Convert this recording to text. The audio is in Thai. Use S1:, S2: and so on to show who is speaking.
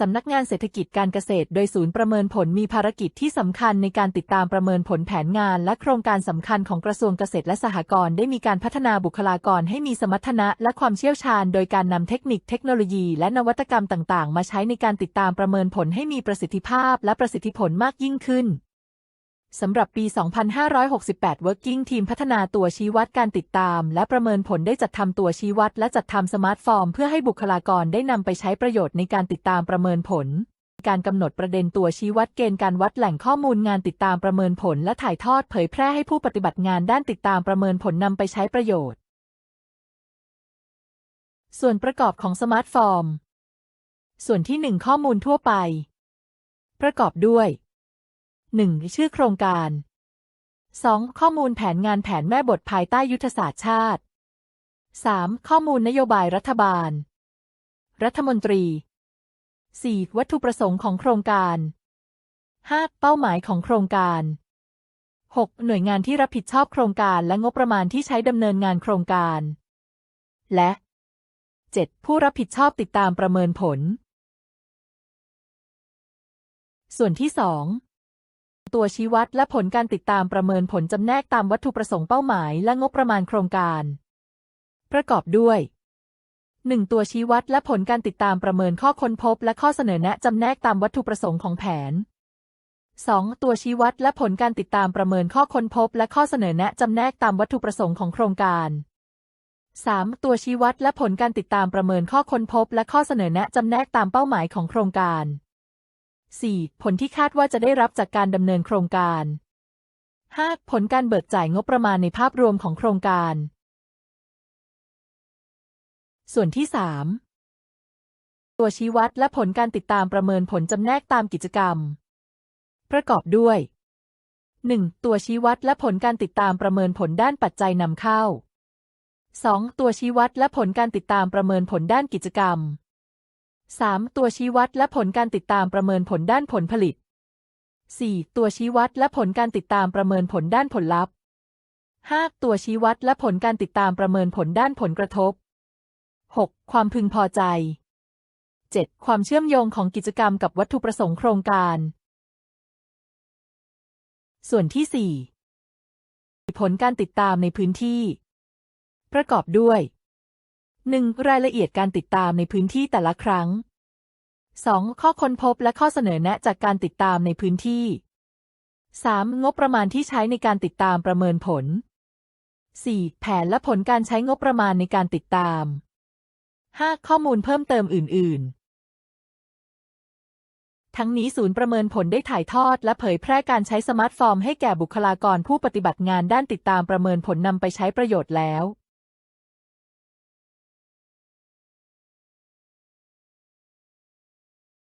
S1: สำนักงานเศรษฐกิจการเกษตร โดยศูนย์ประเมินผลมีภารกิจที่สำคัญในการติดตามประเมินผลแผนงาน และโครงการสำคัญของกระทรวงเกษตรและสหกรณ์ได้มีการพัฒนาบุคลากรให้มีสมรรถนะและความเชี่ยวชาญ โดยการนำเทคนิคเทคโนโลยีและนวัตกรรมต่าง ๆ มาใช้ในการติดตามประเมินผลให้มีประสิทธิภาพและประสิทธิผลมากยิ่งขึ้น สำหรับปี 2568 Working Team พัฒนาตัวชี้วัดการติดตาม และประเมินผลได้จัดทำตัวชี้วัด และจัดทำสมาร์ทฟอร์ม เพื่อให้บุคลากรได้นำไปใช้ประโยชน์ในการติดตามประเมินผล การกำหนดประเด็นตัวชี้วัดเกณฑ์การวัดแหล่งข้อมูลงานติดตามประเมินผล และถ่ายทอดเผยแพร่ให้ผู้ปฏิบัติงานด้านติดตามประเมินผลนำไปใช้ประโยชน์ ส่วนประกอบของสมาร์ทฟอร์ม ส่วนที่ 1 ข้อมูลทั่วไป ประกอบด้วย 1. ชื่อโครงการ 2. ข้อมูลแผนงานแผนแม่บทภายใต้ยุทธศาสตร์ชาติ 3. ข้อมูลนโยบายรัฐบาล รัฐมนตรี 4. วัตถุประสงค์ของโครงการ 5. เป้าหมายของโครงการ 6. หน่วยงานที่รับผิดชอบโครงการและงบประมาณที่ใช้ดำเนินงานโครงการ และ 7. ผู้รับผิดชอบติดตามประเมินผล ส่วนที่ 2 ตัวชี้วัดและผลการติดตามประเมินผลจำแนกตามวัตถุประสงค์เป้าหมายและงบประมาณโครงการ ประกอบด้วย 1. ตัวชี้วัดและผลการติดตามประเมินข้อค้นพบ และข้อเสนอแนะจำแนกตามวัตถุประสงค์ของแผน 2. ตัวชี้วัดและผลการติดตามประเมินข้อค้นพบ และข้อเสนอแนะจำแนกตามวัตถุประสงค์ของโครงการ 3. ตัวชี้วัดและผลการติดตามประเมินข้อค้นพบ และข้อเสนอแนะจำแนกตามเป้าหมายของโครงการ 4. ผลที่คาดว่าจะได้รับจากการดำเนินโครงการ 5. ผลการเบิกจ่ายงบประมาณในภาพรวมของโครงการ ส่วนที่ 3 ตัวชี้วัดและผลการติดตามประเมินผลจำแนกตามกิจกรรม ประกอบด้วย 1. ตัวชี้วัดและผลการติดตามประเมินผลด้านปัจจัยนำเข้า 2. ตัวชี้วัดและผลการติดตามประเมินผลด้านกิจกรรม 3. ตัวชี้วัดและผลการติดตามประเมินผลด้านผลผลิต 4. ตัวชี้วัดและผลการติดตามประเมินผลด้านผลลัพธ์ 5. ตัวชี้วัดและผลการติดตามประเมินผลด้านผลกระทบ 6. ความพึงพอใจ 7. ความเชื่อมโยงของกิจกรรมกับวัตถุประสงค์โครงการ ส่วนที่ 4 ผลการติดตามในพื้นที่ ประกอบด้วย 1. รายละเอียดการติดตามในพื้นที่แต่ละครั้ง 2. ข้อค้นพบและข้อเสนอแนะจากการติดตามในพื้นที่ 3. งบประมาณที่ใช้ในการติดตามประเมินผล 4. แผนและผลการใช้งบประมาณในการติดตาม 5. ข้อมูลเพิ่มเติมอื่น ๆ ทั้งนี้ศูนย์ประเมินผลได้ถ่ายทอด และเผยแพร่การใช้สมาร์ทฟอร์มให้แก่บุคลากรผู้ปฏิบัติงานด้านติดตามประเมินผลนำไปใช้ประโยชน์แล้ว